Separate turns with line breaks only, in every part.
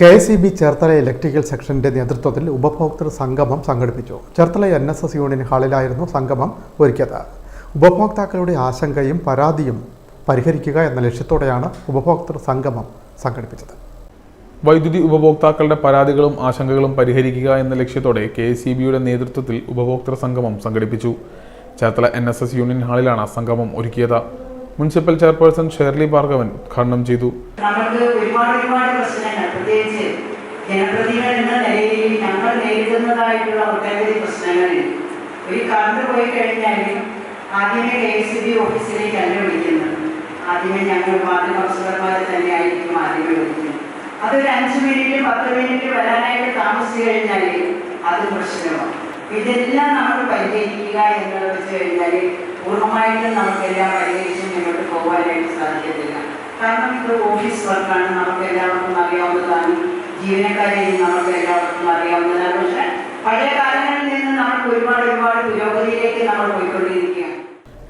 K S E B Cherthala electrical സെക്ഷന്റെ നേതൃത്വത്തിൽ ഉപഭോക്തൃ സംഗമം സംഘടിപ്പിച്ചു. Cherthala N S S union ഹാളിലായിരുന്നു സംഗമം ഒരുക്കിയത്. ഉപഭോക്താക്കളുടെ ആശങ്കയും പരാതിയും പരിഹരിക്കുക എന്ന ലക്ഷ്യത്തോടെയാണ് ഉപഭോക്തൃ സംഗമം സംഘടിപ്പിച്ചത്.
വൈദ്യുതി ഉപഭോക്താക്കളുടെ പരാതികളും ആശങ്കകളും പരിഹരിക്കുക എന്ന ലക്ഷ്യത്തോടെ കെ എസ് ഇ ബിയുടെ നേതൃത്വത്തിൽ ഉപഭോക്തൃ സംഗമം സംഘടിപ്പിച്ചു. Cherthala N S S union ഹാളിലാണ് സംഗമം ഒരുക്കിയത്. മുനിസിപ്പൽ ചെയർപേഴ്സൺ ഷേർലി ഭാർഗവൻ ഉദ്ഘാടനം ചെയ്തു.
പ്രശ്നങ്ങളുണ്ട്. പോയി കഴിഞ്ഞാൽ ആദ്യമേ ഞങ്ങൾ മാധ്യമ ആയിരിക്കും ആദ്യമേ വിളിക്കുന്നത്. അതൊരു അഞ്ച് മിനിറ്റ് പത്ത് മിനിറ്റ് വരാനായിട്ട് താമസിച്ചു കഴിഞ്ഞാൽ അത് പ്രശ്നമാണ് ഇതെല്ലാം നമ്മൾ പരിഹരിക്കുക എന്ന് വെച്ച് കഴിഞ്ഞാൽ പൂർണമായിട്ടും നമുക്കെല്ലാം പരിഹരിച്ച് മുന്നോട്ട് പോകാനായിട്ട് സാധിക്കത്തില്ല. കാരണം ഇത് ഓഫീസ് വർക്കാണ്. നമുക്ക് എല്ലാവർക്കും അറിയാവുന്നതാണ്. ജീവനക്കാരെ നമുക്ക് എല്ലാവർക്കും അറിയാവുന്നതാണ്. പക്ഷെ പഴയ കാലങ്ങളിൽ നിന്ന് നമുക്ക് ഒരുപാട് ഒരുപാട് പുരോഗതിയിലേക്ക് നമ്മൾ പോയിക്കൊണ്ടിരിക്കുകയാണ്.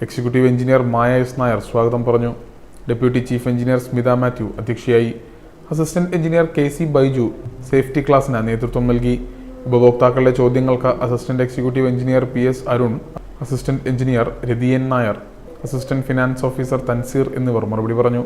Executive engineer Maya S Nair സ്വാഗതം പറഞ്ഞു. Deputy chief engineer Smitha Mathew അധ്യക്ഷയായി. Assistant engineer K C Baiju safety ക്ലാസ്സിന് നേതൃത്വം നൽകി. ഉപഭോക്താക്കളുടെ ചോദ്യങ്ങൾക്ക് assistant executive engineer P S Arun assistant engineer Rathiyan Nair assistant finance officer Tanseer എന്നിവർ മറുപടി പറഞ്ഞു.